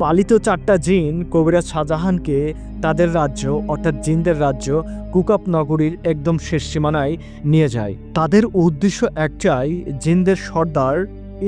পালিত চারটা জিন কবিরাজ শাহজাহানকে তাদের রাজ্য, অর্থাৎ জিনদের রাজ্য কুকাপ নগরীর একদম শেষ সীমানায় নিয়ে যায়। তাদের উদ্দেশ্য একটাই, জিনদের সর্দার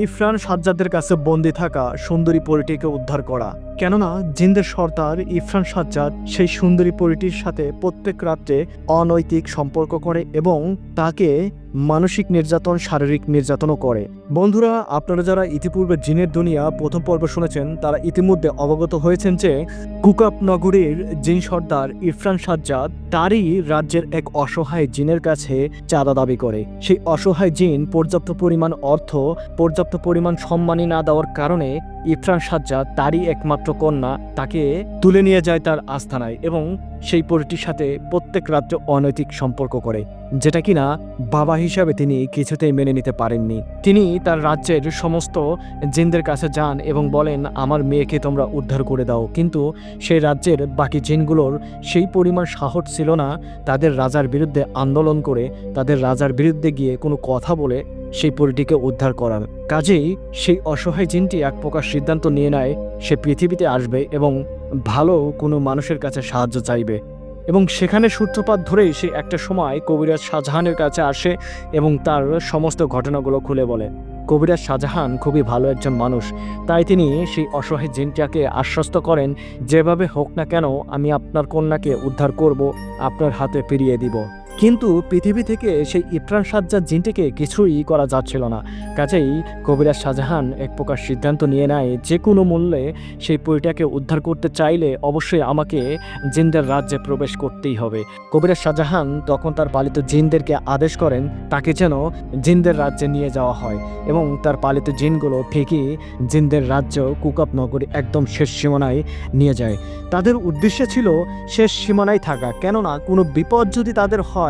ইফরান সাজ্জাদের কাছে বন্দি থাকা, সুন্দরী পরিটিকে উদ্ধার করা। কেননা, জিনদের সর্দার ইফরান সাজ্জাদ সেই সুন্দরী পরিটির সাথে প্রত্যেক রাত্রে অনৈতিক সম্পর্ক করে এবং তাকে মানসিক নির্যাতন, শারীরিক নির্যাতনও করে। বন্ধুরা, আপনারা যারা ইতিপূর্বে জিনের দুনিয়া প্রথম পর্ব শুনেছেন, তারা ইতিমধ্যে অবগত হয়েছেন যে কুকাপ নগরীর জিন সর্দার ইরফান সাজ্জাদ তারই রাজ্যের এক অসহায় জিনের কাছে চাঁদা দাবি করে। সেই অসহায় জিন পর্যাপ্ত পরিমাণ অর্থ, পর্যাপ্ত পরিমাণ সম্মানী না দেওয়ার কারণে ইফরান সাজ্জাদ তারই একমাত্র কন্যা, তাকে তুলে নিয়ে যায় তার আস্থানায় এবং সেই পরিটির সাথে প্রত্যেক রাত্রে অনৈতিক সম্পর্ক করে। যেটা কিনা বাবা হিসাবে তিনি কিছুতেই মেনে নিতে পারেননি। তিনি তার রাজ্যের সমস্ত জিনদের কাছে যান এবং বলেন, আমার মেয়েকে তোমরা উদ্ধার করে দাও। কিন্তু সেই রাজ্যের বাকি জিনগুলোর সেই পরিমাণ সাহস ছিল না। তাদের রাজার বিরুদ্ধে আন্দোলন করে তাদের রাজার বিরুদ্ধে গিয়ে কোনো কথা বলে সেই পরিটিকে উদ্ধার করার কাজেই সেই অসহায় জিনটি এক প্রকার সিদ্ধান্ত নিয়ে নেয়, সে পৃথিবীতে আসবে এবং ভালো কোনো মানুষের কাছে সাহায্য চাইবে। এবং সেখানে সূত্রপাত ধরেই সে একটা সময় কবিরাজ শাহজাহানের কাছে আসে এবং তার সমস্ত ঘটনাগুলো খুলে বলে। কবিরাজ শাহজাহান খুবই ভালো একজন মানুষ। তাই তিনি সেই অসহায় জিনটাকে আশ্বস্ত করেন, যেভাবে হোক না কেন আমি আপনার কন্যাকে উদ্ধার করব, আপনার হাতে ফিরিয়ে দিব। কিন্তু পৃথিবী থেকে সেই ইফরান সাজ্জাদ জিনটিকে কিছুই করা যাচ্ছিল না। কাজেই কবিরাজ শাহজাহান এক প্রকার সিদ্ধান্ত নিয়ে নেয়, যে কোনো মূল্যে সেই পরিটাকে উদ্ধার করতে চাইলে অবশ্যই আমাকে জিনদের রাজ্যে প্রবেশ করতেই হবে। কবিরাজ শাহজাহান তখন তার পালিত জিনদেরকে আদেশ করেন, তাকে যেন জিনদের রাজ্যে নিয়ে যাওয়া হয় এবং তার পালিত জিনগুলো ঠিকই জিনদের রাজ্য কুকাপ নগরী একদম শেষ সীমানায় নিয়ে যায়। তাদের উদ্দেশ্য ছিল শেষ সীমানায় থাকা। কেননা কোনো বিপদ যদি তাদের হয়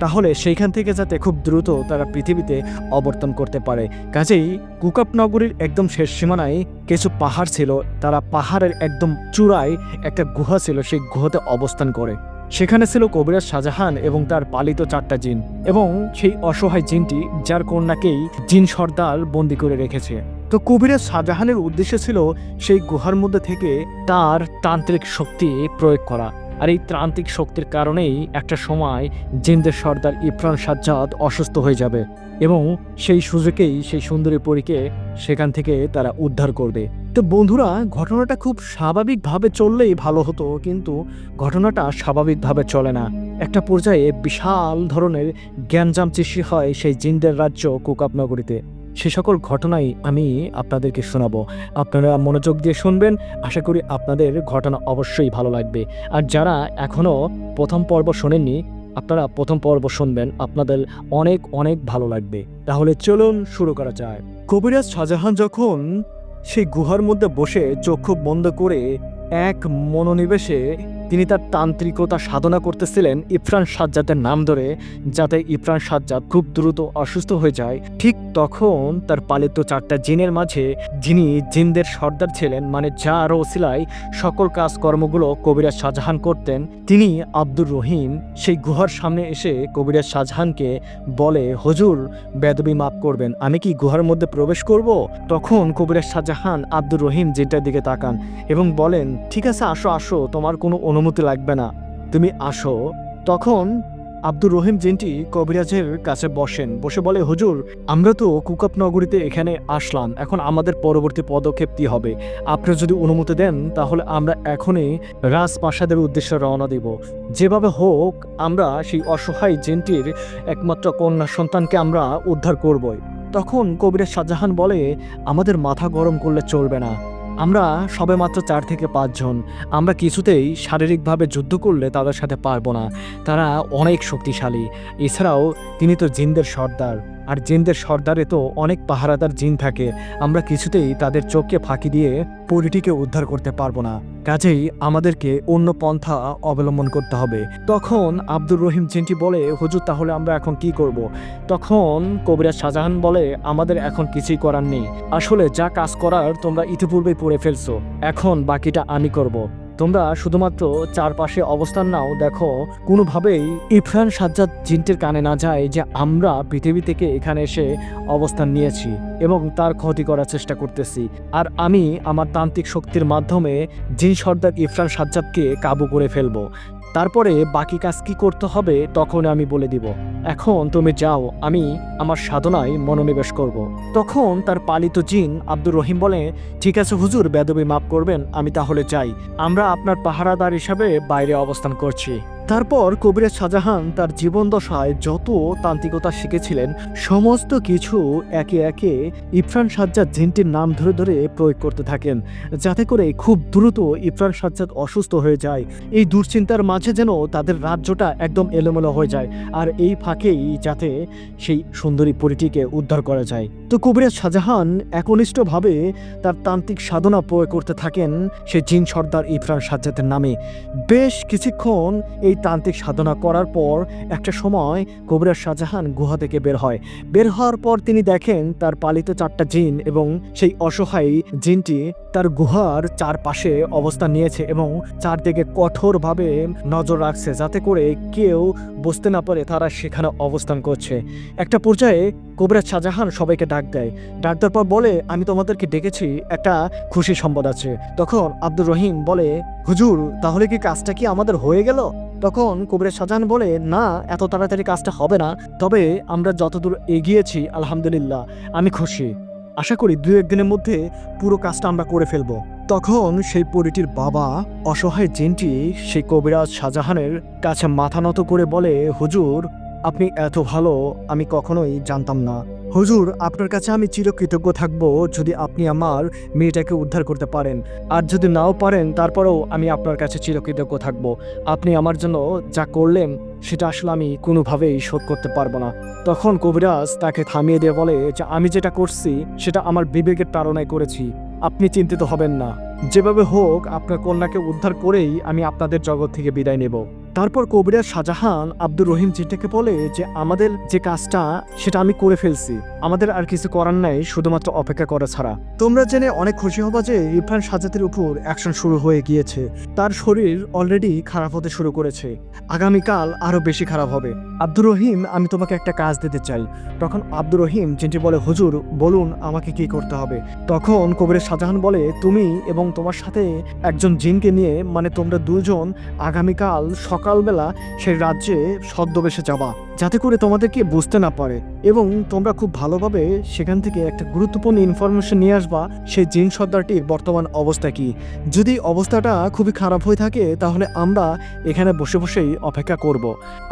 তাহলে সেইখান থেকে যাতে খুব দ্রুত তারা পৃথিবীতে অবর্তন করতে পারে। কাজেই কুকাপ নগরীর একদম শেষ সীমানায় কিছু পাহাড় ছিল, তারা পাহাড়ের একদম চূড়ায় একটা গুহা ছিল, সেই গুহাতে অবস্থান করে। সেখানে ছিল কবিরাজ শাহজাহান এবং তার পালিত চারটা জিন এবং সেই অসহায় জিনটি, যার কন্যাকেই জিন সর্দার বন্দি করে রেখেছে। তো কবিরাজ শাহজাহানের উদ্দেশ্য ছিল সেই গুহার মধ্যে থেকে তার তান্ত্রিক শক্তি প্রয়োগ করা। আর এই ত্রান্তিক শক্তির কারণেই একটা সময় জিন্দের সর্দার ইফরান সাজ্জাদ অসুস্থ হয়ে যাবে এবং সেই সুযোগেই সেই সুন্দরী পরীকে সেখান থেকে তারা উদ্ধার করবে। তো বন্ধুরা, ঘটনাটা খুব স্বাভাবিকভাবে চললেই ভালো হতো, কিন্তু ঘটনাটা স্বাভাবিকভাবে চলে না। একটা পর্যায়ে বিশাল ধরনের জ্ঞানজাম সৃষ্টি হয় সেই জিন্দের রাজ্য কুকাপ নগরীতে সে সকল ঘটনাই আমি আপনাদেরকে শোনাবো। আপনারা মনোযোগ দিয়ে শুনবেন। আশা করি আপনাদের ঘটনা অবশ্যই ভালো লাগবে। আর যারা এখনও প্রথম পর্ব শোনেননি, আপনারা প্রথম পর্ব শুনবেন। আপনাদের অনেক অনেক ভালো লাগবে। তাহলে চলুন শুরু করা যায় কবিরাজ শাহজাহান যখন সেই গুহার মধ্যে বসে চক্ষু বন্ধ করে এক মনোনিবেশে তিনি তার তান্ত্রিকতা সাধনা করতেছিলেন ইফরান সাজ্জাদের নাম ধরে, যাতে ইফরান সাজ্জাদ খুব দ্রুত অসুস্থ হয়ে যায়। ঠিক তখন তার পালিত চারটা জিনের মাঝে, যিনি জিনদের সর্দার ছিলেন মানে যার ওসিলায় সকল কাজকর্মগুলো কবিরাজ শাহজাহান করতেন, তিনি আব্দুর রহিম সেই গুহার সামনে এসে কবিরাজ শাহজাহানকে বলে, হুজুর, বেদবি মাফ করবেন, আমি কি গুহার মধ্যে প্রবেশ করব? তখন কবিরাজ শাহজাহান আব্দুর রহিম জিনটার দিকে তাকান এবং বলেন, ঠিক আছে, আসো আসো, তোমার কোনো অনুমতি লাগবে না। তুমি আসো। তখন আব্দুর রহিম জিনটি কবিরাজের কাছে বসেন। বসে বলে, হুজুর, আমরা তো কুকাপ নগরীতে এখানে আসলাম। এখন আমাদের পরবর্তী পদক্ষেপ কী হবে? আপনি যদি অনুমতি দেন, তাহলে আমরা এখনই রাজপ্রাসাদের উদ্দেশ্যে রওনা দিব। যেভাবে হোক, আমরা সেই অসহায় জিনটির একমাত্র কন্যা সন্তানকে আমরা উদ্ধার করবই। তখন কবিরাজ শাহজাহান বলে, আমাদের মাথা গরম করলে চলবে না। আমরা সবে মাত্র চার থেকে পাঁচজন। আমরা কিছুতেই শারীরিকভাবে যুদ্ধ করলে তাদের সাথে পারব না। তারা অনেক শক্তিশালী। এছাড়াও তিনি তো জিন্দের সর্দার। আর জিনদের সর্দারে তো অনেক পাহারাদার জিন থাকে। আমরা কিছুতেই তাদের চোখকে ফাঁকি দিয়ে পরিটিকে উদ্ধার করতে পারব না। কাজেই আমাদেরকে অন্য পন্থা অবলম্বন করতে হবে। তখন আব্দুর রহিম জিনটি বলে, হুজুর, তাহলে আমরা এখন কি করব। তখন কবিরাজ শাহজাহান বলে, আমাদের এখন কিছুই করার নেই। আসলে যা কাজ করার তোমরা ইতিপূর্বেই পড়ে ফেলছো। এখন বাকিটা আমি করব। তোমরা শুধুমাত্র চারপাশে অবস্থান নাও, দেখো, কোনোভাবেই ইফরান সাজ্জাদ জিনটির কানে না যায় যে আমরা পৃথিবী থেকে এখানে এসে অবস্থান নিয়েছি এবং তার ক্ষতি করার চেষ্টা করতেছি। আর আমি আমার তান্ত্রিক শক্তির মাধ্যমে জিন সর্দার ইফরান সাজ্জাদকে কাবু করে ফেলব। তারপরে বাকি কাজ কি করতে হবে তখন আমি বলে দিব। এখন তুমি যাও, আমি আমার সাধনায় মনোনিবেশ করব। তখন তার পালিত জিন আব্দুর রহিম বলে, ঠিক আছে হুজুর, বেদবি মাফ করবেন, আমি তাহলে যাই। আমরা আপনার পাহারাদার হিসাবে বাইরে অবস্থান করছি। তারপর কবিরাজ শাহজাহান তার জীবন দশায় যত তান্ত্রিকতা শিখেছিলেন, সমস্ত কিছু একে একে ইফরান সাজ্জাদ জিনটির নাম ধরে ধরে প্রয়োগ করতে থাকেন, যাতে করে খুব দ্রুত ইফরান সাজ্জাদ অসুস্থ হয়ে যায়। এই দুশ্চিন্তার মাঝে যেন তাদের রাজ্যটা একদম এলোমেলো হয়ে যায়, আর এই ফাঁকেই যাতে সেই সুন্দরী পরিটিকে উদ্ধার করা যায়। তো কবিরাজ শাহজাহান একনিষ্ঠভাবে তার তান্ত্রিক সাধনা প্রয়োগ করতে থাকেন সেই জিন সর্দার ইফরান সাজ্জাদের নামে। বেশ কিছুক্ষণ এই তান্ত্রিক সাধনা করার পর একটা সময় কবিরাজ শাহজাহান গুহা থেকে বের হয়। বের হওয়ার পর তিনি দেখেন তার পালিত চারটা জিন এবং সেই অসহায় জিনটি তার গুহার চারপাশে অবস্থান নিয়েছে এবং চারদিকে কঠোরভাবে নজর রাখছে যাতে করে কেউ বুঝতে না পারে তারা সেখানে অবস্থান করছে। একটা পর্যায়ে কবিরাজ শাহজাহান সবাইকে ডাক দেয়। ডাক দেওয়ার পর বলে, আমি তোমাদেরকে ডেকেছি, একটা খুশি সম্পদ আছে। তখন আব্দুর রহিম বলে হুজুর, তাহলে কি কাজটা কি আমাদের হয়ে গেল? তখন কবিরাজ শাহজাহান বলে, না, এত তাড়াতাড়ি কাজটা হবে না। তবে আমরা যতদূর এগিয়েছি, আলহামদুলিল্লাহ, আমি খুশি। আশা করি দু একদিনের মধ্যে পুরো কাজটা আমরা করে ফেলব। তখন সেই পরিটির বাবা, অসহায় জিনটি, সেই কবিরাজ শাহজাহানের কাছে মাথা নত করে বলে, হুজুর, আপনি এত ভালো, আমি কখনোই জানতাম না। হুজুর, আপনার কাছে আমি চিরকৃতজ্ঞ থাকব যদি আপনি আমার মেয়েটাকে উদ্ধার করতে পারেন। আর যদি নাও পারেন, তারপরেও আমি আপনার কাছে চিরকৃতজ্ঞ থাকব। আপনি আমার জন্য যা করলেন, সেটা আসলে আমি কোনোভাবেই শোধ করতে পারব না। তখন কবিরাজ তাকে থামিয়ে দিয়ে বলে যে, আমি যেটা করছি, সেটা আমার বিবেকের তাড়নায় করেছি। আপনি চিন্তিত হবেন না। যেভাবে হোক, আপনার কন্যাকে উদ্ধার করেই আমি আপনাদের জগৎ থেকে বিদায় নেব। তারপর কবিরাজ শাহজাহান আব্দুর রহিম জিটাকে বলে যে, আমাদের যে কাজটা, সেটা আমি করে ফেলছি। আমাদের আর কিছু করার নাই, শুধুমাত্র অপেক্ষা করা ছাড়া। তোমরা জেনে অনেক খুশি হবা যে, ইরফান সাজাতের উপর অ্যাকশন শুরু হয়ে গিয়েছে। তার শরীর অলরেডি খারাপ হতে শুরু করেছে। আগামীকাল আরও বেশি খারাপ হবে। আব্দুর রহিম, আমি তোমাকে একটা কাজ দিতে চাই। তখন আব্দুর রহিম জিনটি বলে, হুজুর, বলুন আমাকে কি করতে হবে? তখন কবিরের শাহজাহান বলে, তুমি এবং তোমার সাথে একজন জিনকে নিয়ে মানে তোমরা দুজন আগামীকাল সকালবেলা সেই রাজ্যে ছদ্মবেশে যাবা যাতে করে তোমাদেরকে বুঝতে না পারে এবং তোমরা খুব ভালোভাবে সেখান থেকে একটা গুরুত্বপূর্ণ ইনফরমেশন নিয়ে আসবা, সেই জিন সর্দারটির বর্তমান অবস্থা কি। যদি অবস্থাটা খুবই খারাপ হয়ে থাকে, তাহলে আমরা এখানে বসে বসেই অপেক্ষা করব।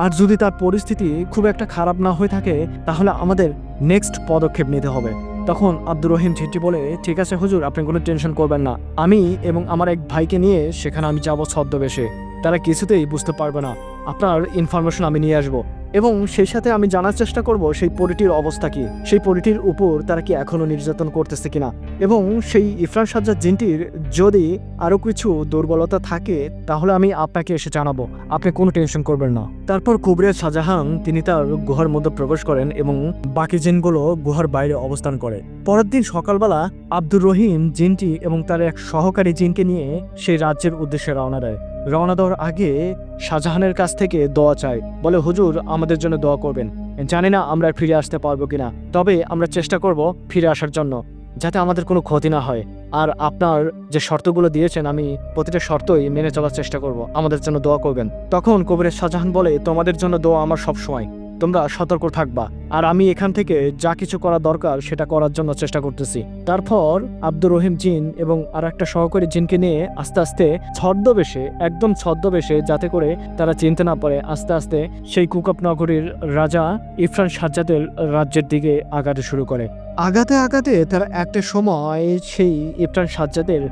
আর যদি তার পরিস্থিতি খুব একটা খারাপ না হয়ে থাকে, তাহলে আমাদের নেক্সট পদক্ষেপ নিতে হবে। তখন আব্দুর রহিম ঝিটি বলে, ঠিক আছে হুজুর, আপনি কোনো টেনশন করবেন না। আমি এবং আমার এক ভাইকে নিয়ে সেখানে আমি যাব ছদ্মবেশে। তারা কিছুতেই বুঝতে পারবে না। আপনার ইনফরমেশন আমি নিয়ে আসব। এবং সেই সাথে আমি জানার চেষ্টা করব সেই পরিটির অবস্থা কি? সেই পরিটির উপর তারা কি এখনও নির্যাতন করতেছে কিনা? এবং সেই ইফরান সাজ্জাদ জিনটির যদি আরও কিছু দুর্বলতা থাকে, তাহলে আমি আপনাকে এসে জানাব। আপনি কোনো টেনশন করবেন না। তারপর কুবরিয়া শাহজাহান, তিনি তার গুহার মধ্যে প্রবেশ করেন এবং বাকি জিনগুলো গুহার বাইরে অবস্থান করে। পরের দিন সকালবেলা আব্দুর রহিম জিনটি এবং তার এক সহকারী জিনকে নিয়ে সেই রাজ্যের উদ্দেশ্যে রওনা দেয়। রওনা দেওয়ার আগে শাহজাহানের কাছ থেকে দোয়া চায় বলে, হুজুর, আমাদের জন্য দোয়া করবেন। জানি না আমরা ফিরে আসতে পারব কিনা, তবে আমরা চেষ্টা করব ফিরে আসার জন্য, যাতে আমাদের কোনো ক্ষতি না হয়। আর আপনার যে শর্তগুলো দিয়েছেন, আমি প্রতিটা শর্তই মেনে চলার চেষ্টা করব। আমাদের জন্য দোয়া করবেন। তখন কবিরের শাহজাহান বলে, তোমাদের জন্য দোয়া আমার সব সময় তোমরা সতর্ক থাকবা। আর আমি এখান থেকে যা কিছু করা দরকার সেটা করার জন্য চেষ্টা করতেছি। তারপর আব্দুর রহিম জিন এবং আর একটা সহকারী জিনকে নিয়ে আস্তে আস্তে ছদ্মবেশে, একদম ছদ্মবেশে যাতে করে তারা চিনতে না পারে, আস্তে আস্তে সেই কুকাপ নগরীর রাজা ইফরান সাজ্জাদের রাজ্যের দিকে আগাতে শুরু করে। আগাতে আগাতে তারা একটা সময় সেই ইফরান সাজ্জাদের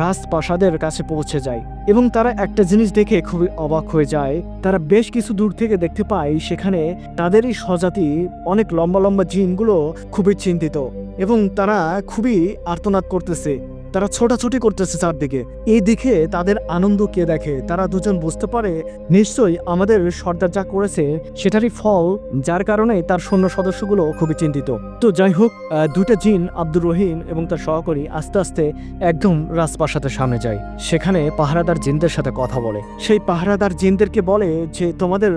রাজপ্রাসাদের কাছে পৌঁছে যায় এবং তারা একটা জিনিস দেখে খুবই অবাক হয়ে যায়। তারা বেশ কিছু দূর থেকে দেখতে পায়, সেখানে তাদেরই স্বজাতি অনেক লম্বা লম্বা জিনগুলো খুবই চিন্তিত এবং তারা খুবই আর্তনাদ করতেছে। তারা ছোটাছুটি করতেছে চারদিকে। এই দিকে তাদের আনন্দ কে দেখে? তারা দুজন বুঝতে পারে, নিশ্চয়ই আমাদের সর্দার যা করেছে সেটারই ফল, যার কারণে তার সৈন্য সদস্যগুলো খুবই চিন্তিত। তো যাই হোক দুইটা জিন, আব্দুর রহিম এবং তার সহকারী আস্তে আস্তে একদম রাজপ্রাসাদের সামনে যায়। সেখানে পাহারাদার জিনদের সাথে কথা বলে। সেই পাহারাদার জিনদেরকে বলে যে, তোমাদের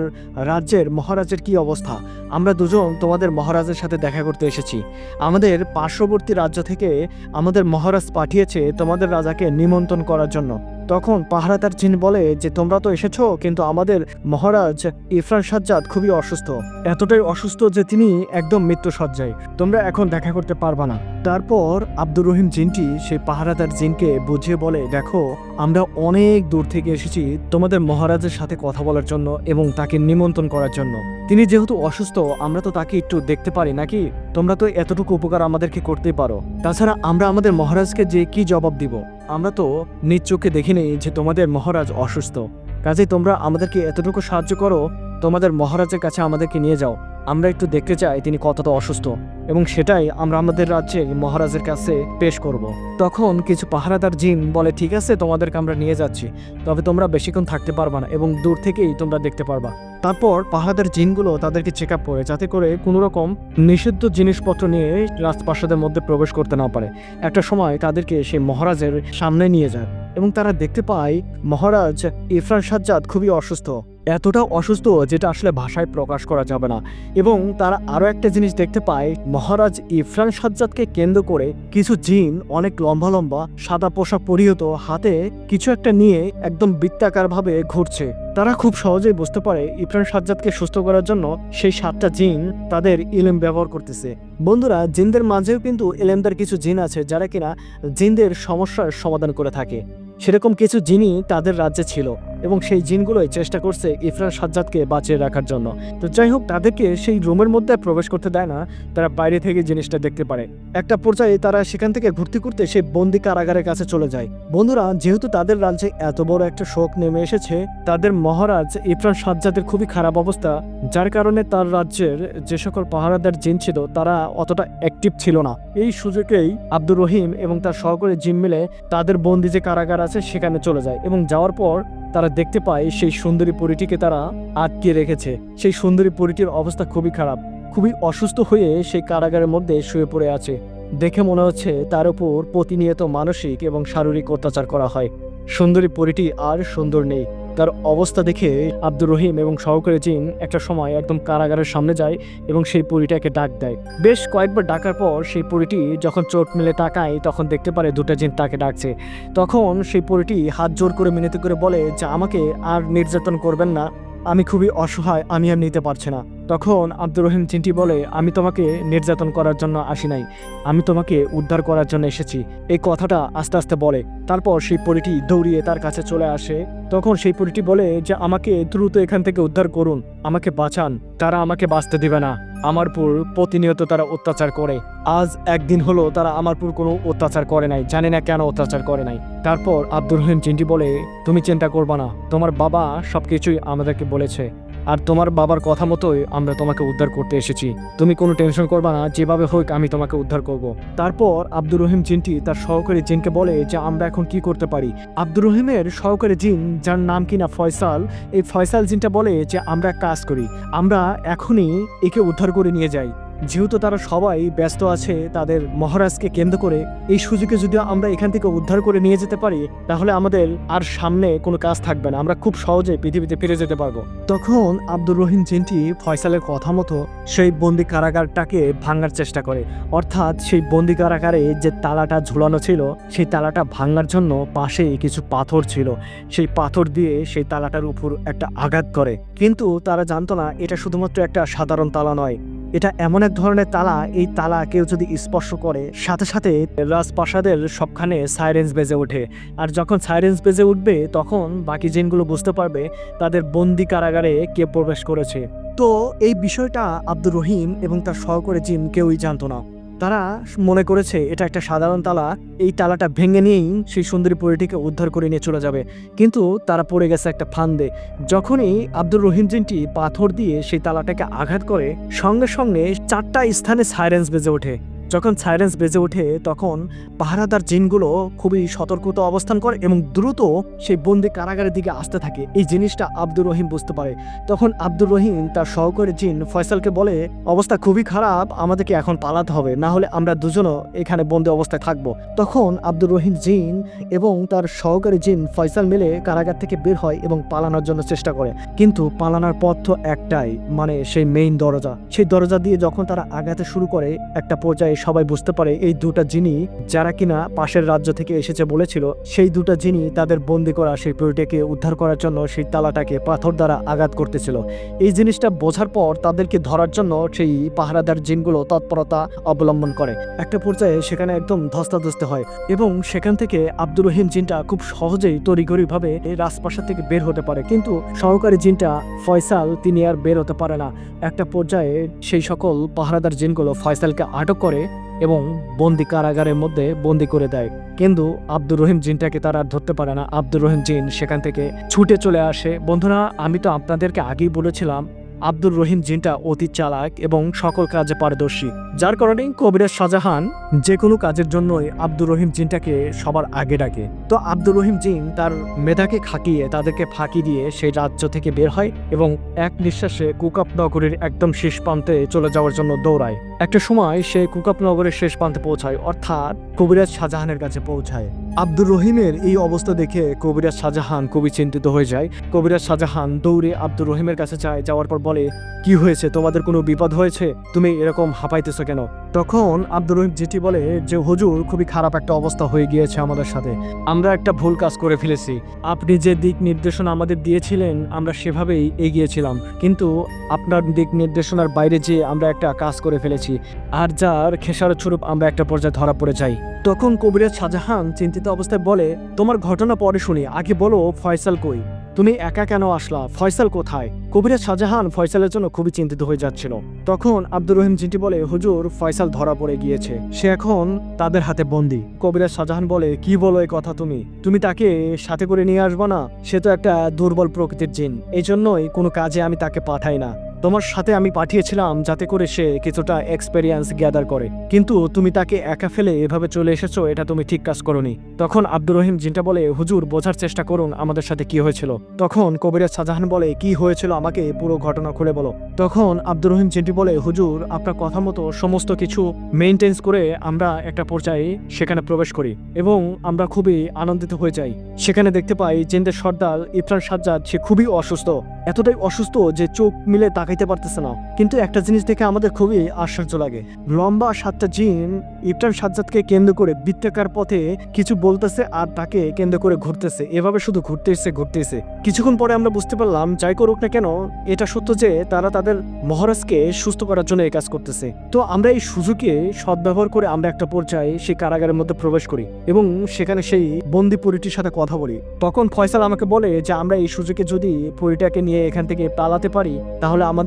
রাজ্যের মহারাজের কি অবস্থা? আমরা দুজন তোমাদের মহারাজের সাথে দেখা করতে এসেছি। আমাদের পার্শ্ববর্তী রাজ্য থেকে আমাদের মহারাজ পাঠিয়েছে তোমাদের রাজাকে নিমন্ত্রণ করার জন্য। তখন পাহারাদার জিন বলে যে, তোমরা তো এসেছ, কিন্তু আমাদের মহারাজ ইরফান সাজ্জাদ খুবই অসুস্থ। এতটাই অসুস্থ যে তিনি একদম মৃত্যু সজ্জায় তোমরা এখন দেখা করতে পারবা না। তারপর আব্দুর রহিম জিনটি সেই পাহারাদার জিনকে বুঝিয়ে বলে, দেখো, আমরা অনেক দূর থেকে এসেছি তোমাদের মহারাজের সাথে কথা বলার জন্য এবং তাকে নিমন্ত্রণ করার জন্য। তিনি যেহেতু অসুস্থ আমরা তো তাকে একটু দেখতে পারি, নাকি? তোমরা তো এতটুকু উপকার আমাদেরকে করতেই পারো। তাছাড়া আমরা আমাদের মহারাজকে যে কি জবাব দিব? আমরা তো নিজ চোখে দেখিনি যে তোমাদের মহারাজ অসুস্থ। কাজে তোমরা আমাদেরকে এতটুকু সাহায্য করো তোমাদের মহারাজের কাছে আমাদেরকে নিয়ে যাও। আমরা একটু দেখতে চাই তিনি কতটা অসুস্থ এবং সেটাই আমরা আমাদের রাজ্যে মহারাজের কাছে পেশ করব। তখন কিছু পাহারাদার জিন বলে, ঠিক আছে, তোমাদেরকে আমরা নিয়ে যাচ্ছি, তবে তোমরা বেশিক্ষণ থাকতে পারবা না এবং দূর থেকেই তোমরা দেখতে পারবা। তারপর পাহাড়ের জিনগুলো তাদেরকে চেক আপ করে, যাতে করে কোনো রকম নিষিদ্ধ জিনিসপত্র নিয়ে রাজপ্রাসাদের মধ্যে প্রবেশ করতে না পারে। একটা সময় তাদেরকে সেই মহারাজের সামনে নিয়ে যায় এবং তারা দেখতে পায় মহারাজ ইরফান সাজ্জাদ খুবই অসুস্থ। এতটা অসুস্থ যেটা আসলে ভাষায় প্রকাশ করা যাবে না। এবং তারা আরও একটা জিনিস দেখতে পায়, মহারাজ ইফরান সাজ্জাদকে কেন্দ্র করে কিছু জিন অনেক লম্বা লম্বা সাদা পোশাক পরিহিত হাতে কিছু একটা নিয়ে একদম বৃত্তাকারভাবে ঘুরছে। তারা খুব সহজেই বুঝতে পারে ইফরান সাজ্জাদকে সুস্থ করার জন্য সেই সাতটা জিন তাদের ইলেম ব্যবহার করতেছে। বন্ধুরা, জিনদের মাঝেও কিন্তু এলেমদার কিছু জিন আছে যারা কিনা জিনদের সমস্যার সমাধান করে থাকে। সেরকম কিছু জিনই তাদের রাজ্যে ছিল। এবং সেই জিনগুলোই চেষ্টা করছে ইফরান সাজ্জাদকে বাঁচিয়ে রাখার জন্য। তো যাই হোক, তাদেরকে সেই রুমের মধ্যে প্রবেশ করতে দেয় না, তারা বাইরে থেকে জিনিসটা দেখতে পারে। একটা পর্যায়ে তারা সেখান থেকে ঘুরতে ঘুরতে সেই বন্দি কারাগারের কাছে চলে যায়। বন্ধুরা, যেহেতু তাদের রাজ্যে এত বড় একটা শোক নেমে এসেছে, তাদের মহারাজ ইফরান সাজ্জাদের খুবই খারাপ অবস্থা, যার কারণে তার রাজ্যের যে সকল পাহারাদার জিন ছিল, তারা অতটা অ্যাক্টিভ ছিল না। এই সুযোগেই আব্দুর রহিম এবং তার সহকারী জিম মিলে তাদের বন্দি যে কারাগার আছে, সেখানে চলে যায় এবং যাওয়ার পর তারা দেখতে পায় সেই সুন্দরী পরীটিকে তারা আটকে রেখেছে। সেই সুন্দরী পরীটির অবস্থা খুবই খারাপ। খুবই অসুস্থ হয়ে সেই কারাগারের মধ্যে শুয়ে পড়ে আছে। দেখে মনে হচ্ছে তার উপর প্রতিনিয়ত মানসিক এবং শারীরিক অত্যাচার করা হয়। সুন্দরী পরীটি আর সুন্দর নেই। তার অবস্থা দেখে আব্দুর রহিম এবং সহকারী জিন একটা সময় একদম কারাগারের সামনে যায় এবং সেই পুরীটাকে ডাক দেয়। বেশ কয়েকবার ডাকার পর সেই পরীটি যখন চোট মেলে তাকায় তখন দেখতে পারে দুটা জিন তাকে ডাকছে। তখন সেই পরীটি হাত জোর করে মিনতি করে বলে যে, আমাকে আর নির্যাতন করবেন না। আমি খুবই অসহায়, আমি আর নিতে পারছি না। তখন আব্দুর রহিম চিন্টি বলে, আমি তোমাকে নির্যাতন করার জন্য আসি নাই। আমি তোমাকে উদ্ধার করার জন্য এসেছি। এই কথাটা আস্তে আস্তে বলে। তারপর সেই পরীটি দৌড়িয়ে তার কাছে চলে আসে। তখন সেই পরীটি বলে যে, আমাকে দ্রুত এখান থেকে উদ্ধার করুন। আমাকে বাঁচান। তারা আমাকে বাঁচতে দিবে না। আমার পুর প্রতিনিয়ত তারা অত্যাচার করে। আজ একদিন হলো তারা আমার পুর কোনো অত্যাচার করে নাই। জানি না কেন অত্যাচার করে নাই। তারপর আব্দুর রহিম চিন্টি বলে, তুমি চিন্তা করবা না। তোমার বাবা সবকিছুই আমাদেরকে বলেছে। আর তোমার বাবার কথা মতোই আমরা তোমাকে উদ্ধার করতে এসেছি। তুমি কোনো টেনশন করবা না, যেভাবে হোক আমি তোমাকে উদ্ধার করব। তারপর আব্দুর রহিম জিনটি তার সহকারী জিনকে বলে যে আমরা এখন কি করতে পারি। আব্দুর রহিমের সহকারী জিন, যার নাম কিনা ফয়সাল, এই ফয়সাল জিনটা বলে যে আমরা কাজ করি। আমরা এখনই একে উদ্ধার করে নিয়ে যাই। যেহেতু তারা সবাই ব্যস্ত আছে, তাদের মহারাজকে কেন্দ্র করে এই সুযোগে যদি আমরা এখান থেকে উদ্ধার করে নিয়ে যেতে পারি, তাহলে আমাদের আর সামনে কোনো কাজ থাকবে না। আমরা খুব সহজে পৃথিবীতে ফিরে যেতে পারব। তখন আব্দুর রহিম জিনটি ফয়সালের কথা মতো সেই বন্দি কারাগারটাকে ভাঙার চেষ্টা করে। অর্থাৎ সেই বন্দি কারাগারে যে তালাটা ঝুলানো ছিল, সেই তালাটা ভাঙার জন্য পাশে কিছু পাথর ছিল। সেই পাথর দিয়ে সেই তালাটার উপর একটা আঘাত করে। কিন্তু তারা জানতো না, এটা শুধুমাত্র একটা সাধারণ তালা নয় এটা এমন এক ধরনের তালা, এই তালা কেউ যদি স্পর্শ করে, সাথে সাথে রাজপ্রাসাদের সবখানে সাইরেন্স বেজে ওঠে। আর যখন সাইরেন্স বেজে উঠবে, তখন বাকি জিনগুলো বুঝতে পারবে তাদের বন্দি কারাগারে কে প্রবেশ করেছে। তো এই বিষয়টা আব্দুর রহিম এবং তার সহকারী জিন কেউই জানতো না। তারা মনে করেছে এটা একটা সাধারণ তালা। এই তালাটা ভেঙে নিয়েই সেই সুন্দরী পরিটিকে উদ্ধার করে নিয়ে চলে যাবে। কিন্তু তারা পড়ে গেছে একটা ফান্দে। যখনই আব্দুর রহিম জিনটি পাথর দিয়ে সেই তালাটাকে আঘাত করে, সঙ্গে সঙ্গে চারটা স্থানে সাইরেন্স বেজে ওঠে। যখন সাইরেন্স বেজে ওঠে, তখন পাহারাদার জিনগুলো খুবই সতর্কত অবস্থান করে এবং দ্রুত সেই বন্দি কারাগারের দিকে আসতে থাকে। এই জিনিসটা আব্দুর রহিম বুঝতে পারে। তখন আব্দুর রহিম তার সহকারী জিন ফয়সালকে বলে, অবস্থা খুবই খারাপ, আমাদেরকে এখন পালাতে হবে, না হলে আমরা দুজনও এখানে বন্দি অবস্থায় থাকব। তখন আব্দুর রহিম জিন এবং তার সহকারী জিন ফয়সাল মিলে কারাগার থেকে বের হয় এবং পালানোর জন্য চেষ্টা করে। কিন্তু পালানোর পথ তো একটাই মানে সেই মেইন দরজা। সেই দরজা দিয়ে যখন তারা আগাতে শুরু করে, একটা পর্যায়ে সবাই বুঝতে পারে এই দুটা জিনি যারা কিনা পাশের রাজ্য থেকে এসেছে বলেছিল, সেই দুটা জিনি তাদের বন্দি করা, সেই পরিটাকে উদ্ধার করার জন্য সেই তালাটাকে পাথর দ্বারা আঘাত করতেছিল। এই জিনিসটা বোঝার পর তাদেরকে ধরার জন্য সেই পাহারাদার জিনগুলো তৎপরতা অবলম্বন করে। একটা পর্যায়ে সেখানে একদম ধস্তাধস্তে হয় এবং সেখান থেকে আব্দুর রহিম জিনটা খুব সহজেই তড়িঘড়িভাবে এই রাজপ্রাসাদ থেকে বের হতে পারে। কিন্তু সহকারী জিনটা ফয়সাল, তিনি আর বের হতে পারে না। একটা পর্যায়ে সেই সকল পাহারাদার জিনগুলো ফয়সালকে আটক করে এবং বন্দি কারাগারের মধ্যে বন্দি করে দেয়। কিন্তু আব্দুর রহিম জিনটাকে তারা ধরতে পারে না। আব্দুর রহিম জিন সেখান থেকে ছুটে চলে আসে। বন্ধুরা, আমি তো আপনাদেরকে আগেই বলেছিলাম আব্দুর রহিম জিনটা অতি চালাক এবং সকল কাজে পারদর্শী। যার কারণে কবিরাজ শাহজাহান যে কোনো কাজের জন্যই আব্দুর রহিম জিনটাকে সবার আগে ডাকে। তো আব্দুর রহিম জিন তার মেধাকে খাকিয়ে তাদেরকে ফাঁকি দিয়ে সেই রাজ্য থেকে বের হয় এবং এক নিঃশ্বাসে কুকাপ নগরীর একদম শেষ প্রান্তে চলে যাওয়ার জন্য দৌড়ায়। একটা সময় সে কুকাপ নগরের শেষ প্রান্তে পৌঁছায়, অর্থাৎ কবিরাজ শাহজাহানের কাছে পৌঁছায়। আব্দুর রহিমের এই অবস্থা দেখে কবিরাজ শাহজাহান খুবই চিন্তিত হয়ে যায়। কবিরাজ শাহজাহান দৌড়ে আব্দুর রহিমের কাছে যায়, যাওয়ার পর বলে, কি হয়েছে? তোমাদের কোনো বিপদ হয়েছে? তুমি এরকম হাঁপাইতেছো কেন? তখন আব্দুর রহিম যেটি বলে যে, হুজুর, খুবই খারাপ একটা অবস্থা হয়ে গিয়েছে আমাদের সাথে। আমরা একটা ভুল কাজ করে ফেলেছি। আপনি যে দিক নির্দেশনা আমাদের দিয়েছিলেন, আমরা সেভাবেই এগিয়েছিলাম কিন্তু আপনার দিক নির্দেশনার বাইরে যে আমরা একটা কাজ করে ফেলেছি। আর যার খেসারত স্বরূপ আমরা একটা পর্যায়ে ধরা পড়ে যাই। তখন কবিরাজ শাহজাহান চিন্তিত অবস্থায় বলে, তোমার ঘটনা পরে শুনি। আগে বলো, ফয়সাল কই? তুমি একা কেন আসলা? ফয়সাল কোথায়? কবিরাজ শাহজাহান ফয়সালের জন্য খুবই চিন্তিত হয়ে যাচ্ছিল। তখন আব্দুর রহিম জিন্টি বলে, হুজুর, ফয়সাল ধরা পড়ে গিয়েছে। সে এখন তাদের হাতে বন্দি। কবিরাজ শাহজাহান বলে, কি বলো এই কথা তুমি? তুমি তাকে সাথে করে নিয়ে আসবা না? সে তো একটা দুর্বল প্রকৃতির জিন। এই জন্যই কোনো কাজে আমি তাকে পাঠাই না। তোমার সাথে আমি পাঠিয়েছিলাম যাতে করে সে কিছুটা এক্সপেরিয়েন্স গ্যাদার করে। কিন্তু তুমি তাকে একা ফেলে এভাবে চলে এসেছ, এটা তুমি ঠিক কাজ করনি। তখন আব্দুর রহিম জিনটা বলে, হুজুর, বোঝার চেষ্টা করুন আমাদের সাথে কি হয়েছিল। তখন কবিরাজ শাহজাহান বলে, কি হয়েছিল আমাকে পুরো ঘটনা খুলে বলো। তখন আব্দুর রহিম জিনটি বলে, হুজুর, আপনার কথা মতো সমস্ত কিছু মেনটেন্স করে আমরা একটা পর্যায়ে সেখানে প্রবেশ করি এবং আমরা খুবই আনন্দিত হয়ে যাই। সেখানে দেখতে পাই জিন্দের সর্দার ইফরান সাজ্জাদ, সে খুবই অসুস্থ। এতটাই অসুস্থ যে চোখ মিলে তাকাইতে পারতেছে না। কিন্তু একটা জিনিস দেখে আমাদের খুবই আশ্চর্য লাগে। লম্বা সাতটা জিন ইফরান সাজ্জাদকে কেন্দ্র করে বৃত্তাকার পথে কিছু বলতেছে আর তাকে কেন্দ্র করে ঘুরতেছে। এভাবে শুধু ঘুরতেছে ঘুরতেছে। কিছুক্ষণ পরে আমরা বুঝতে পারলাম, যাই করুক না কেন, এটা সত্য যে তারা তাদের মহারাজকে সুস্থ করার জন্য এই কাজ করতেছে। তো আমরা এই সুযোগে সদ্ব্যবহার করে আমরা একটা পর্যায়ে সেই কারাগারের মধ্যে প্রবেশ করি এবং সেখানে সেই বন্দি পরিটির সাথে কথা বলি। তখন ফয়সাল আমাকে বলে যে, আমরা এই সুযোগে যদি পরিটাকে নিয়ে এখান থেকে পালাতে পারি, তাহলে আমাদের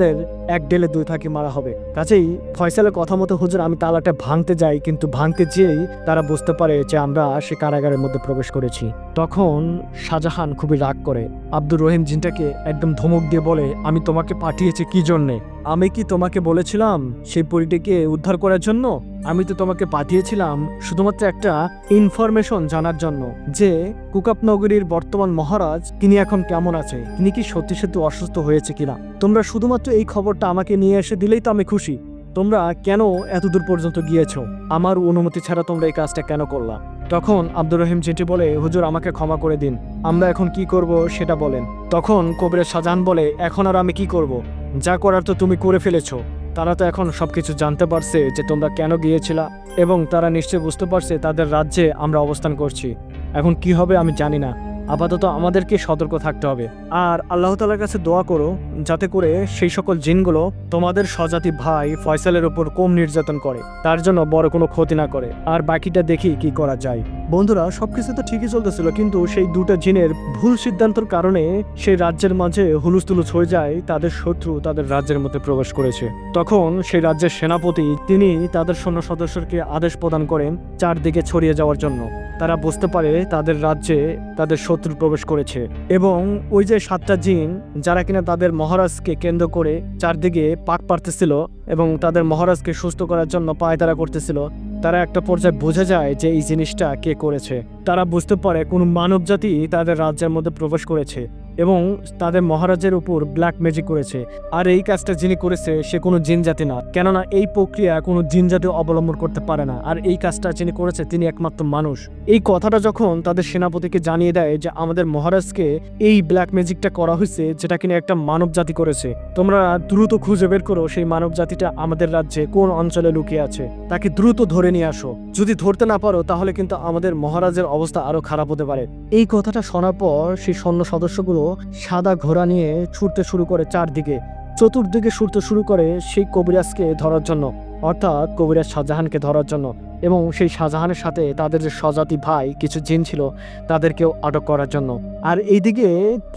এক ডেলে দুই থাকি মারা হবে। কাজেই ফয়সালের কথা মতো হুজুর, আমি তালাটা ভাঙতে যাই, কিন্তু ভাঙতে যেয়েই তারা বুঝতে পারে যে আমরা সে কারাগারের মধ্যে প্রবেশ করেছি। তখন শাহজাহান খুবই রাগ করে। আব্দুর রহিম জিনটাকে একদম ধমক দিয়ে বলে, আমি তোমাকে পাঠিয়েছি কি জন্যে? আমি কি তোমাকে বলেছিলাম সেই পরিটিকে উদ্ধার করার জন্য? আমি তো তোমাকে পাঠিয়েছিলাম শুধুমাত্র একটা ইনফরমেশন জানার জন্য যে কুকাপ নগরীর বর্তমান মহারাজ তিনি এখন কেমন আছে? তিনি কি সত্যি সত্যি অসুস্থ হয়েছে কিনা? তোমরা শুধুমাত্র এই খবরটা আমাকে নিয়ে এসে দিলেই তো আমি খুশি। তোমরা কেন এত দূর পর্যন্ত গিয়েছো? আমার অনুমতি ছাড়া তোমরা এই কাজটা কেন করলা? তখন আব্দুর রহিম জেটি বলে, হুজুর, আমাকে ক্ষমা করে দিন। আমরা এখন কি করব সেটা বলেন। তখন কবিরের শাহজাহান বলে, এখন আর আমি কি করব? যা করার তো তুমি করে ফেলেছো। তারা তো এখন সব কিছু জানতে পারছে যে তোমরা কেন গিয়েছিলা এবং তারা নিশ্চয় বুঝতে পারছে তাদের রাজ্যে আমরা অবস্থান করছি। এখন কি হবে আমি জানি না। আপাতত আমাদেরকে সতর্ক থাকতে হবে। আর আল্লাহ তালার কাছে দোয়া করো, যাতে করে সেই সকল জিনগুলো তোমাদের স্বজাতি ভাই ফয়সালের উপর কম নির্যাতন করে, তার জন্য বড় কোনো ক্ষতি না করে। আর বাকিটা দেখি কি করা যায়। বন্ধুরা, সবকিছু তো ঠিকই চলতেছিল, কিন্তু সেই দুটো জিনের ভুল সিদ্ধান্তর কারণে সেই রাজ্যের মাঝে হুলুস তুলুস হয়ে যায়, তাদের শত্রু তাদের রাজ্যের মধ্যে প্রবেশ করেছে। তখন সেই রাজ্যের সেনাপতি, তিনি তাদের সৈন্য সদস্যকে আদেশ প্রদান করেন চারদিকে ছড়িয়ে যাওয়ার জন্য। তারা বুঝতে পারে তাদের রাজ্যে তাদের শত্রু প্রবেশ করেছে এবং ওই যে সাতটা জিন, যারা কিনা তাদের মহারাজকে কেন্দ্র করে চারদিকে পাক পারতেছিল এবং তাদের মহারাজকে সুস্থ করার জন্য পায়তারা করতেছিল, তারা একটা পর্যায়ে বোঝা যায় যে এই জিনিসটা কে করেছে। তারা বুঝতে পারে কোন মানব জাতি তাদের রাজ্যের মধ্যে প্রবেশ করেছে। এবং তাদের মহারাজের উপর ব্ল্যাক ম্যাজিক করেছে। আর এই কাজটা যিনি করেছে, সে কোনো জিন জাতি না। কেননা এই প্রক্রিয়া কোনো জিন জাতি অবলম্বন করতে পারে না। আর এই কাজটা যিনি করেছে, তিনি একমাত্র মানুষ। এই কথাটা যখন তাদের সেনাপতিকে জানিয়ে দেয় যে আমাদের মহারাজকে এই ব্ল্যাক ম্যাজিকটা করা হয়েছে, যেটা কিনা একটা মানব জাতি করেছে, তোমরা দ্রুত খুঁজে বের করো সেই মানব জাতিটা আমাদের রাজ্যে কোন অঞ্চলে লুকিয়ে আছে। তাকে দ্রুত ধরে নিয়ে আসো। যদি ধরতে না পারো, তাহলে কিন্তু আমাদের মহারাজের অবস্থা আরও খারাপ হতে পারে। এই কথাটা শোনার পর সেই সৈন্য সদস্যগুলো সাদা ঘোড়া নিয়ে ছুটতে শুরু করে চারদিকে। চতুর্দিকে ছুটতে শুরু করে সেই কবিরাজকে ধরার জন্য, অর্থাৎ কবিরাজ শাহজাহানকে ধরার জন্য। এবং সেই শাহজাহানের সাথে তাদের যে স্বজাতি ভাই, কিছু জিন ছিল, তাদেরকেও আটক করার জন্য। আর এইদিকে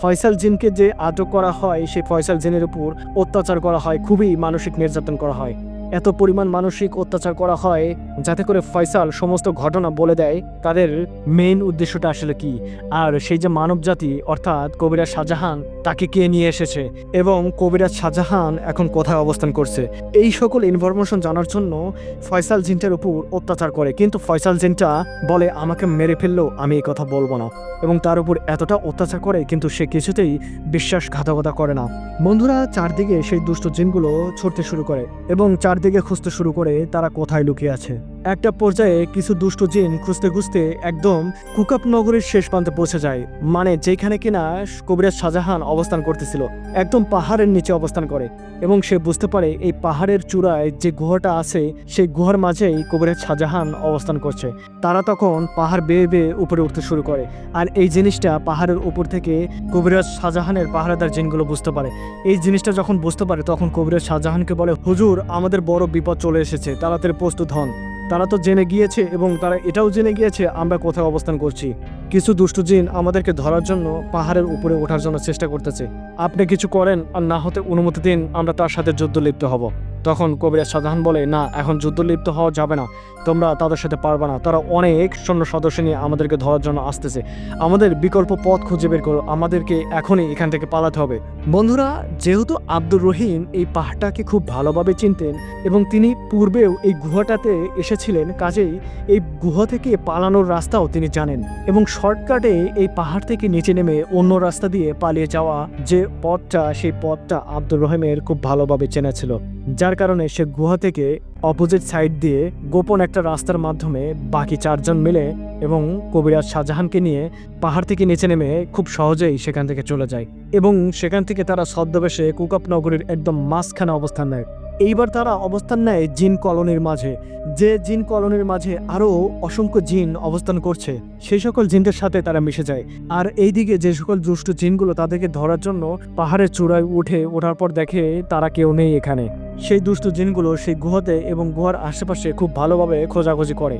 ফয়সাল জিনকে যে আটক করা হয়, সেই ফয়সাল জিনের উপর অত্যাচার করা হয়, খুবই মানসিক নির্যাতন করা হয়। এত পরিমাণ মানসিক অত্যাচার করা হয় যাতে করে ফয়সাল সমস্ত ঘটনা বলে দেয়। তাদের মেইন উদ্দেশ্যটা আসলে কি? আর সেই যে মানব জাতি অর্থাৎ কবিরাজ শাহজাহান, তাকে কে নিয়ে এসেছে? এবং কবিরাজ শাহজাহান এখন কোথায় অবস্থান করছে? এই সকল ইনফরমেশন জানার জন্য ফয়সাল জিনটার উপর অত্যাচার করে। কিন্তু ফয়সাল জিনটা বলে, আমাকে মেরে ফেললেও আমি এই কথা বলব না। এবং তার উপর এতটা অত্যাচার করে, কিন্তু সে কিছুতেই বিশ্বাসঘাতকতা করে না। বন্ধুরা, চারদিকে সেই দুষ্ট জিনগুলো ছড়তে শুরু করে এবং চারদিকে খুঁজতে শুরু করে তারা কোথায় লুকিয়ে আছে। একটা পর্যায়ে কিছু দুষ্ট জিন খুঁজতে খুঁজতে একদম কুকাপ নগরীর শেষ প্রান্তে পৌঁছে যায় মানে যেখানে কিনা কবিরাজ শাহজাহান অবস্থান করতেছিল, একদম পাহাড়ের নিচে অবস্থান করে। এবং সে বুঝতে পারে এই পাহাড়ের চূড়ায় যে গুহাটা আছে, সেই গুহার মাঝেই কবিরাজ শাহজাহান অবস্থান করছে। তারা তখন পাহাড় বেয়ে বেয়ে উপরে উঠতে শুরু করে আর এই জিনিসটা পাহাড়ের উপর থেকে কবিরাজ শাহজাহানের পাহারাদার জিনগুলো বুঝতে পারে। এই জিনিসটা যখন বুঝতে পারে, তখন কবিরাজ শাহজাহানকে বলে, হুজুর, আমাদের বড় বিপদ চলে এসেছে, তাড়াতাড়ি প্রস্তুত হন। তারা তো জেনে গিয়েছে এবং তারা এটাও জেনে গিয়েছে, আমরা কোথায় অবস্থান করছি। কিছু দুষ্টু জিন আমাদেরকে ধরার জন্য পাহাড়ের উপরে ওঠার জন্য চেষ্টা করতেছে। আপনি কিছু করেন আর না হতে অনুমতি দিন, আমরা তার সাথে যুদ্ধ লিপ্ত হব। তখন কবিরাজ শাহজাহান বলে, না, এখন যুদ্ধ লিপ্ত হওয়া যাবে না। তোমরা তাদের সাথে পারবে না। তারা অনেক সৈন্য সদস্য নিয়ে আমাদেরকে ধরার জন্য আসতেছে। আমাদের বিকল্প পথ খুঁজে বের করো। আমাদেরকে এখনই এখান থেকে পালাতে হবে। বন্ধুরা, যেহেতু আব্দুর রহিম এই পাহাড়টাকে খুব ভালোভাবে চিনতেন এবং তিনি পূর্বেও এই গুহাটাতে এসেছিলেন, কাজেই এই গুহা থেকে পালানোর রাস্তাও তিনি জানেন এবং শর্টকাটে এই পাহাড় থেকে নিচে নেমে অন্য রাস্তা দিয়ে পালিয়ে যাওয়া যে পথটা, সেই পথটা আব্দুর রহিমের খুব ভালোভাবে চেনা ছিল। যার কারণে সে গুহা থেকে অপোজিট সাইড দিয়ে গোপন একটা রাস্তার মাধ্যমে বাকি চারজন মিলে এবং কবিরাজ শাহজাহানকে নিয়ে পাহাড় থেকে নিচে নেমে খুব সহজেই সেখান থেকে চলে যায় এবং সেখান থেকে তারা ছদ্মবেশে কুকাপ নগরীর একদম মাঝখানে অবস্থান নেয়। এইবার তারা অবস্থান নেয় জিন কলোনির মাঝে। যে জিন কলোনির মাঝে আরও অসংখ্য জিন অবস্থান করছে, সেই সকল জিনদের সাথে তারা মিশে যায়। আর এইদিকে যে সকল দুষ্ট জিনগুলো তাদেরকে ধরার জন্য পাহাড়ের চূড়ায় উঠে ওঠার পর দেখে তারা কেউ নেই এখানে। সেই দুষ্ট জিনগুলো সেই গুহাতে এবং গুহার আশেপাশে খুব ভালোভাবে খোঁজাখুঁজি করে।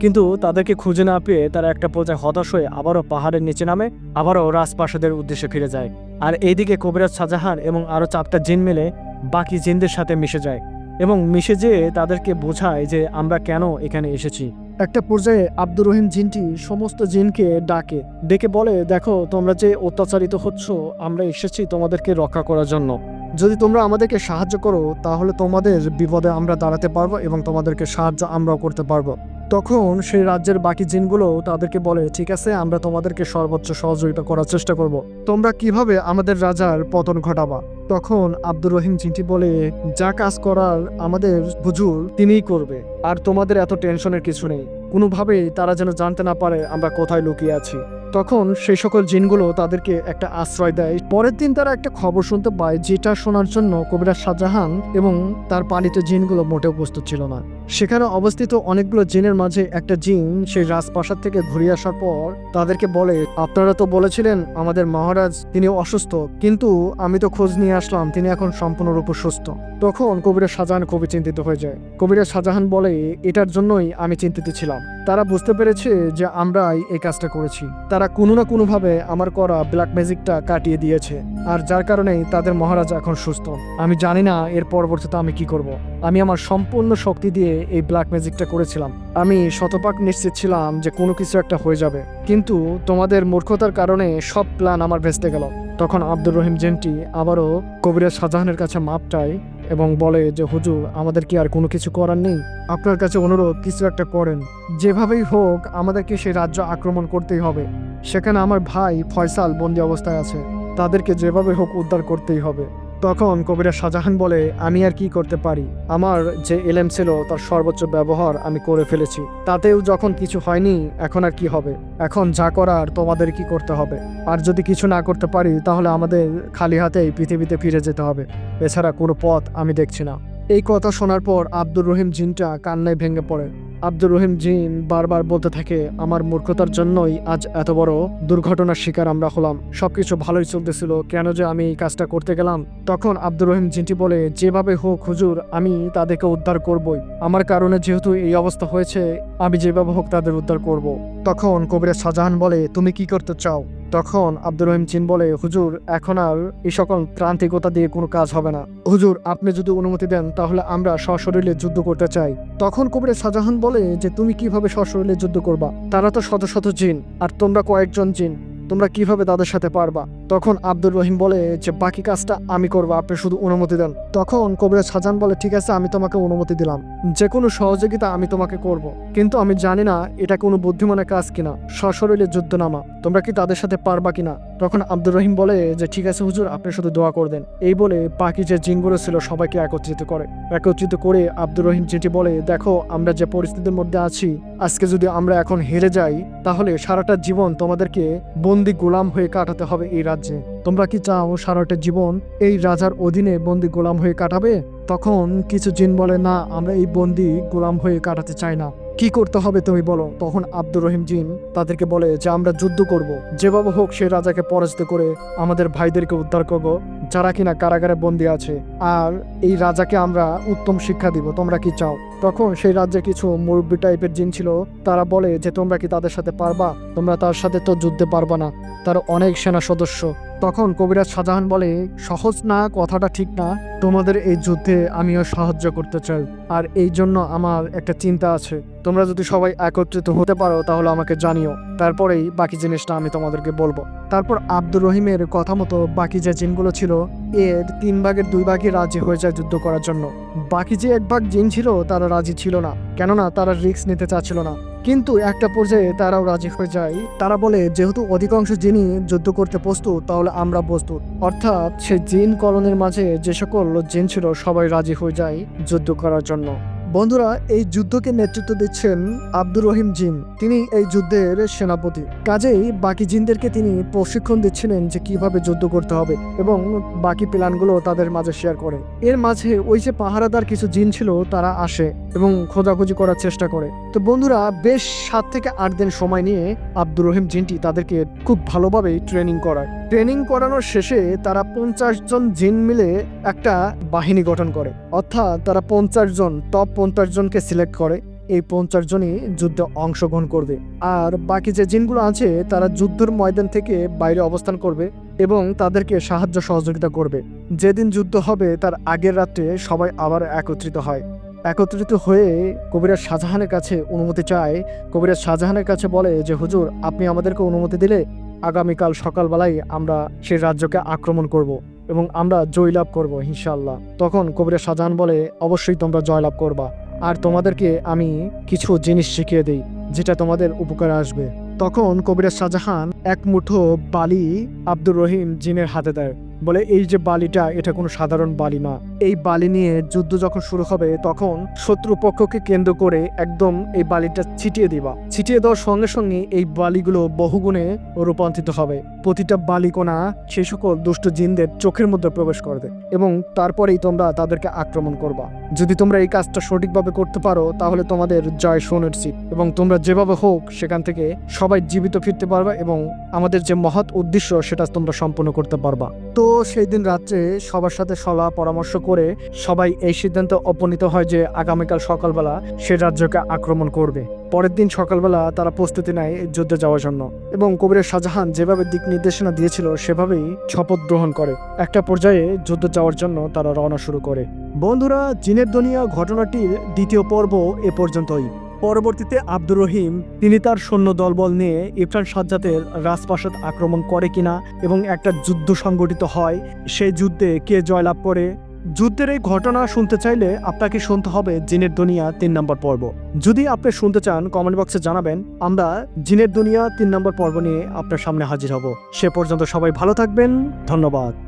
কিন্তু তাদেরকে খুঁজে না পেয়ে তারা একটা পর্যায়ে হতাশ হয়ে আবারও পাহাড়ের নিচে নামে, আবারও রাজপ্রাসাদের উদ্দেশ্যে ফিরে যায়। আর এইদিকে কবিরাজ শাহজাহান এবং আরও চারটা জিন মিলে বাকি জিনদের সাথে মিশে যায় এবং মিশে যেয়ে তাদেরকে বোঝায় যে আমরা কেন এখানে এসেছি। একটা পর্যায়ে আব্দুর রহিম জিনটি সমস্ত জিনকে ডাকে, ডেকে বলে, দেখো, তোমরা যে অত্যাচারিত হচ্ছ, আমরা এসেছি তোমাদেরকে রক্ষা করার জন্য। যদি তোমরা আমাদেরকে সাহায্য করো, তাহলে তোমাদের বিপদে আমরা দাঁড়াতে পারব এবং তোমাদেরকে সাহায্য আমরাও করতে পারব। তখন সেই রাজ্যের বাকি জিনগুলো তাদেরকে বলে, ঠিক আছে, আমরা তোমাদেরকে সর্বোচ্চ সহযোগিতা করার চেষ্টা করব। তোমরা কীভাবে আমাদের রাজার পতন ঘটাবা? তখন আব্দুর রহিম জিনটি বলে, যা কাজ করার আমাদের হুজুর তিনিই করবে, আর তোমাদের এত টেনশনের কিছু নেই। কোনোভাবেই তারা যেন জানতে না পারে আমরা কোথায় লুকিয়ে আছি। তখন সেই সকল জিনগুলো তাদেরকে একটা আশ্রয় দেয়। পরের দিন তারা একটা খবর শুনতে পায়, যেটা শোনার জন্য কবিরাজ শাহজাহান এবং তার পালিত জিনগুলো মোটেও প্রস্তুত ছিল না। সেখানে অবস্থিত অনেকগুলো জিনের মাঝে একটা জিন সেই রাজপ্রাসাদ থেকে ঘুরে আসার পর তাদেরকে বলে, আপনারা তো বলেছিলেন আমাদের মহারাজ তিনি অসুস্থ, কিন্তু আমি তো খোঁজ নিয়ে আসলাম, তিনি এখন সম্পূর্ণরূপে সুস্থ। তখন কবিরাজ শাহজাহান খুবই চিন্তিত হয়ে যায়। কবিরাজ শাহজাহান বলে, এটার জন্যই আমি চিন্তিত ছিলাম। তারা বুঝতে পেরেছে যে আমরাই এই কাজটা করেছি। তারা কোনো না কোনোভাবে আমার করা ব্ল্যাক ম্যাজিকটা কাটিয়ে দিয়েছে। আর যার কারণেই তাদের মহারাজা এখন সুস্থ। আমি জানি না এর পরবর্তীতে আমি কি করব। আমি আমার সম্পূর্ণ শক্তি দিয়ে এই ব্ল্যাক ম্যাজিকটা করেছিলাম। আমি শতপাক নিশ্চিত ছিলাম যে কোনো কিছু একটা হয়ে যাবে। কিন্তু তোমাদের মূর্খতার কারণে সব প্ল্যান আমার ভেস্তে গেল। তখন আব্দুর রহিম জেন্টি আবারও কবিরাজ শাহজাহানের কাছে মাপ চায় এবং বলে যে, হুজুর, আমাদের কি আর কোনো কিছু করার নেই? আপনার কাছে অনুরোধ, কিছু একটা করেন। যেভাবেই হোক, আমাদেরকে সেই রাজ্য আক্রমণ করতেই হবে। সেখানে আমার ভাই ফয়সাল বন্দি অবস্থায় আছে। তাদেরকে যেভাবে হোক উদ্ধার করতেই হবে। তখন কবিরা শাহজাহান বলে, আমি আর কি করতে পারি? আমার যে এলেম ছিল, তার সর্বোচ্চ ব্যবহার আমি করে ফেলেছি। তাতেও যখন কিছু হয়নি, এখন আর কি হবে? এখন যা করার, তোমাদের কি করতে হবে? আর যদি কিছু না করতে পারি, তাহলে আমাদের খালি হাতেই পৃথিবীতে ফিরে যেতে হবে। এছাড়া কোনো পথ আমি দেখছি না। এই কথা শোনার পর আব্দুর রহিম জিনটা কান্নায় ভেঙে পড়ে। আব্দুর রহিম জিন বারবার বলতে থাকে, আমার মূর্খতার জন্যই আজ এত বড় দুর্ঘটনার শিকার আমরা হলাম। সবকিছু ভালোই চলতেছিল, কেন যে আমি এই কাজটা করতে গেলাম? তখন আব্দুর রহিম জিনটি বলে, যেভাবে হোক হুজুর, আমি তাদেরকে উদ্ধার করবই। আমার কারণে যেহেতু এই অবস্থা হয়েছে, আমি যেভাবে হোক তাদের উদ্ধার করব। তখন কবিরা শাহজাহান বলে, তুমি কি করতে চাও? তখন আব্দুর রহিম চিন বলে, হুজুর, এখন আর এই সকল ত্রান্তিকতা দিয়ে কোনো কাজ হবে না। হুজুর, আপনি যদি অনুমতি দেন, তাহলে আমরা সশরীরে যুদ্ধ করতে চাই। তখন কবিরে শাহজাহান যে তুমি কীভাবে সশরীরে যুদ্ধ করবা? তারা তো শত শত জিন, আর তোমরা কয়েকজন জিন। তোমরা কীভাবে তাদের সাথে পারবা? তখন আব্দুর রহিম বলে যে, বাকি কাজটা আমি করব, আপনি শুধু অনুমতি দেন। তখন কবিরা শাহজাহান বলে, ঠিক আছে, আমি তোমাকে অনুমতি দিলাম। যে কোনো সহযোগিতা আমি তোমাকে করব। কিন্তু আমি জানি না এটা কোনো বুদ্ধিমানের কাজ কিনা। সশরীরে যুদ্ধ নামা তোমরা কি তাদের সাথে পারবা কিনা? তখন আব্দুর রহিম বলে যে, ঠিক আছে হুজুর, আপনি শুধু দোয়া করে দেন। এই বলে বাকি যে জিনগুলো ছিল সবাইকে একত্রিত করে। একত্রিত করে আব্দুর রহিম যেটি বলে, দেখো, আমরা যে পরিস্থিতির মধ্যে আছি আজকে যদি আমরা এখন হেরে যাই, তাহলে সারাটা জীবন তোমাদেরকে বন্দি গোলাম হয়ে কাটাতে হবে এই রাজ্যে। তোমরা কি চাও সারাটা জীবন এই রাজার অধীনে বন্দি গোলাম হয়ে কাটাবে? তখন কিছু জিন বলে, না, আমরা এই বন্দি গোলাম হয়ে কাটাতে চাই না। কি করতে হবে তুমি বলো? তখন আব্দুর রহিম জিন তাদেরকে বলে, যে আমরা যুদ্ধ করব। যেভাবে হোক সে রাজাকে পরাজিত করে আমাদের ভাইদেরকে উদ্ধার করব, যারা কিনা কারাগারে বন্দি আছে। আর এই রাজাকে আমরা উত্তম শিক্ষা দিব, তোমরা কি চাও? তখন সেই রাজ্যে কিছু মুরব্বী টাইপের জিন ছিল, তারা বলে যে, তোমরা কি তাদের সাথে পারবা? তোমরা তার সাথে তো যুদ্ধে পারবা না। তার অনেক সেনা সদস্য। তখন কবিরাজ শাহজাহান বলে, সহজ না, কথাটা ঠিক না। তোমাদের এই যুদ্ধে আমিও সাহায্য করতে চাই। আর এই জন্য আমার একটা চিন্তা আছে। তোমরা যদি সবাই একত্রিত হতে পারো, তাহলে আমাকে জানিও। তারপরেই বাকি জিনিসটা আমি তোমাদেরকে বলব। তারপর আব্দুর রহিমের কথা মতো বাকি যে জিনগুলো ছিল এর তিন ভাগের দুই ভাগই রাজি হয়ে যায় যুদ্ধ করার জন্য। বাকি যে এক ভাগ জিন ছিল, তারা রাজি ছিল না। কেননা তারা রিস্ক নিতে চাচ্ছিল না। কিন্তু একটা পর্যায়ে তারাও রাজি হয়ে যায়। তারা বলে, যেহেতু অধিকাংশ জিনই যুদ্ধ করতে প্রস্তুত, তাহলে আমরা প্রস্তুত। অর্থাৎ সেই জিন কলনের মাঝে যে সকল জিন ছিল, সবাই রাজি হয়ে যায় যুদ্ধ করার জন্য। বন্ধুরা, এই যুদ্ধকে নেতৃত্ব দিচ্ছেন আব্দুর রহিম জিন। তিনি এই যুদ্ধের সেনাপতি। কাজেই বাকি জিনদেরকে তিনি প্রশিক্ষণ দিচ্ছিলেন যে কীভাবে যুদ্ধ করতে হবে এবং বাকি প্ল্যানগুলো তাদের মাঝে শেয়ার করে। এর মাঝে ওই যে পাহারাদার কিছু জিন ছিল, তারা আসে এবং খোঁজাখুঁজি করার চেষ্টা করে। তো বন্ধুরা, বেশ সাত থেকে আট দিন সময় নিয়ে আব্দুর রহিম জিনটি তাদেরকে খুব ভালোভাবে ট্রেনিং করায়। ট্রেনিং করানোর শেষে তারা পঞ্চাশ জন জিন মিলে একটা বাহিনী গঠন করে। অর্থাৎ তারা পঞ্চাশ জন টপ পঞ্চাশ জনকে সিলেক্ট করে। এই পঞ্চাশ জনই যুদ্ধে অংশগ্রহণ করবে। আর বাকি যে জিনগুলো আছে, তারা যুদ্ধের ময়দান থেকে বাইরে অবস্থান করবে এবং তাদেরকে সাহায্য সহযোগিতা করবে। যেদিন যুদ্ধ হবে, তার আগের রাত্রে সবাই আবার একত্রিত হয়। একত্রিত হয়ে কবিরাজ শাহজাহানের কাছে অনুমতি চায়। কবিরাজ শাহজাহানের কাছে বলে যে, হুজুর, আপনি আমাদেরকে অনুমতি দিলে আগামীকাল সকালবেলায় আমরা সেই রাজ্যকে আক্রমণ করব এবং আমরা জয়লাভ করব ইনশাল্লাহ তখন কবিরাজ শাহজাহান বলে, অবশ্যই তোমরা জয়লাভ করবা। আর তোমাদেরকে আমি কিছু জিনিস শিখিয়ে দিই, যেটা তোমাদের উপকারে আসবে। তখন কবিরাজ শাহজাহান এক মুঠো বালি আব্দুর রহিম জিনের হাতে দেয়। বলে, এই যে বালিটা, এটা কোনো সাধারণ বালি না। এই বালি নিয়ে যুদ্ধ যখন শুরু হবে, তখন শত্রু পক্ষকে কেন্দ্র করে একদম এই বালিটা ছিটিয়ে দিবা। ছিটিয়ে দেওয়ার সঙ্গে সঙ্গে এই বালিগুলো বহুগুণে রূপান্তরিত হবে। প্রতিটা বালিকোনা সে সকল দুষ্ট জিনদের চোখের মধ্যে প্রবেশ করবে এবং তারপরেই তোমরা তাদেরকে আক্রমণ করবা। যদি তোমরা এই কাজটা সঠিকভাবে করতে পারো, তাহলে তোমাদের জয় সুনিশ্চিত এবং তোমরা যেভাবে হোক সেখান থেকে সবাই জীবিত ফিরতে পারবা এবং আমাদের যে মহৎ উদ্দেশ্য, সেটা তোমরা সম্পূর্ণ করতে পারবা। তো সেই দিন রাত্রে সবার সাথে সলা পরামর্শ করে সবাই এই সিদ্ধান্তে উপনীত হয় যে আগামীকাল সকালবেলা সে রাজ্যকে আক্রমণ করবে। পরের দিন সকালবেলা তারা প্রস্তুতি নেয় যুদ্ধে যাওয়ার জন্য এবং কবিরের শাহজাহান যেভাবে দিক নির্দেশনা দিয়েছিল সেভাবেই শপথ গ্রহণ করে। একটা পর্যায়ে যুদ্ধে যাওয়ার জন্য তারা রওনা শুরু করে। বন্ধুরা জিনের দুনিয়া ঘটনাটির দ্বিতীয় পর্ব এ পর্যন্তই। পরবর্তীতে আব্দুর রহিম, তিনি তার সৈন্য দলবল নিয়ে ইফরান সাজ্জাতের রাজপ্রাসাদ আক্রমণ করে কিনা এবং একটা যুদ্ধ সংগঠিত হয়, সেই যুদ্ধে কে জয়লাভ করে? যুদ্ধের এই ঘটনা শুনতে চাইলে আপনাকে শুনতে হবে জিনের দুনিয়া তিন নম্বর পর্ব। যদি আপনি শুনতে চান কমেন্ট বক্সে জানাবেন। আমরা জিনের দুনিয়া তিন নম্বর পর্ব নিয়ে আপনার সামনে হাজির হব। সে পর্যন্ত সবাই ভালো থাকবেন। ধন্যবাদ।